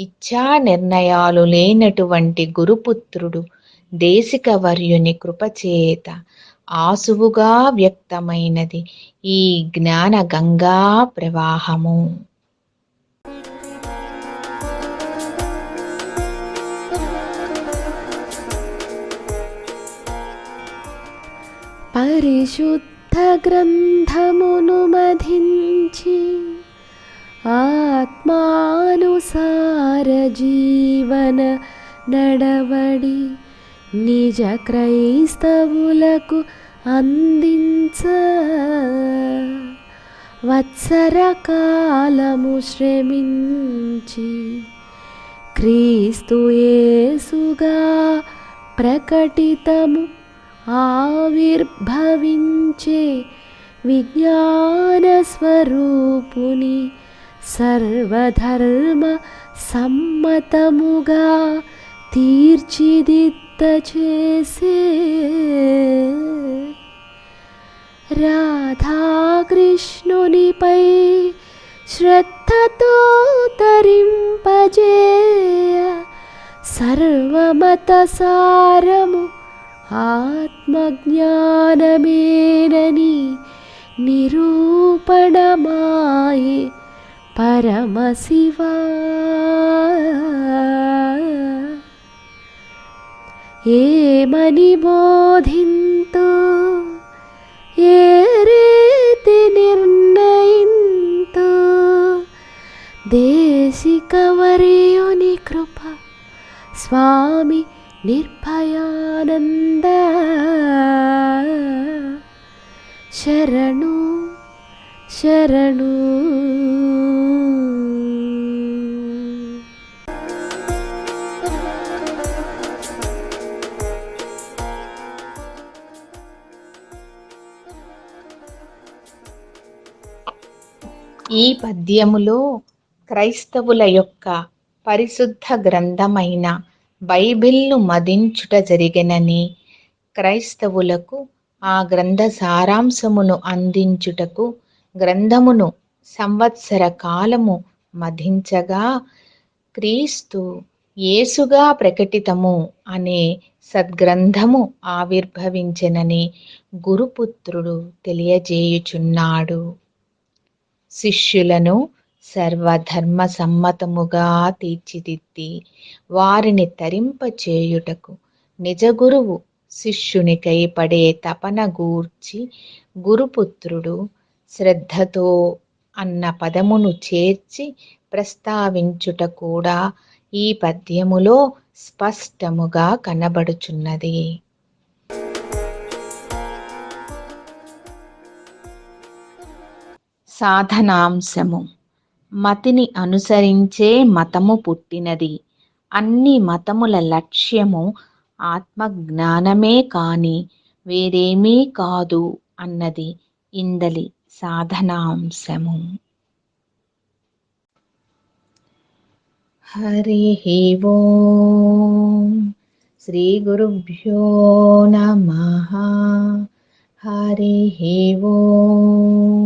ఇచ్ఛా నిర్ణయాలు లేనటువంటి గురుపుత్రుడు దేశిక వర్యుని కృపచేత ఆసువుగా వ్యక్తమైనది. ఈ జ్ఞాన గంగా ప్రవాహము. పరిశుద్ధ గ్రంథమును మధించి ఆత్మానుసార జీవన నడవడి నిజ క్రైస్తవులకు అందించ. వత్సర కాలము శ్రమించి క్రీస్తు యేసుగా ప్రకటితము ఆవిర్భవించే విజ్ఞాన స్వరూపుని సర్వధర్మ సమ్మతముగా తీర్చిదిద్ద చేసే రాధాకృష్ణునిపై శ్రద్ధతో తరింపజేయ సర్వమత సారము ఆత్మజ్ఞానమేనని నిరూపణమా పరమశివా ఏమని బోధింతు? ఏ రీతి నిర్ణయింతు? దేశికవరియుని కృప స్వామి నిర్భయానంద. శరణు శరణు. ఈ పద్యములో క్రైస్తవుల యొక్క పరిశుద్ధ గ్రంథమైన బైబిల్ను మదించుట జరిగెనని క్రైస్తవులకు ఆ గ్రంథ సారాంశమును అందించుటకు గ్రంథమును సంవత్సర కాలము మధించగా క్రీస్తు యేసుగా ప్రకటితము అనే సద్గ్రంథము ఆవిర్భవించెనని గురుపుత్రుడు తెలియజేయుచున్నాడు. శిష్యులను సర్వధర్మ సమ్మతముగా తీర్చిదిద్ది వారిని తరింపచేయుటకు. నిజ గురువు శిష్యునికై పడే తపన గూర్చి గురుపుత్రుడు శ్రద్ధతో అన్న పదమును చేర్చి ప్రస్తావించుట కూడా ఈ పద్యములో స్పష్టముగా కనబడుచున్నది. సాధనాంశము. మతిని అనుసరించే మతము పుట్టినది. అన్ని మతముల లక్ష్యము ఆత్మజ్ఞానమే కాని వేరేమీ కాదు అన్నది ఇందలి సాధనాంశము. హరి ఓం. శ్రీ గురుభ్యో నమ. హరి ఓం.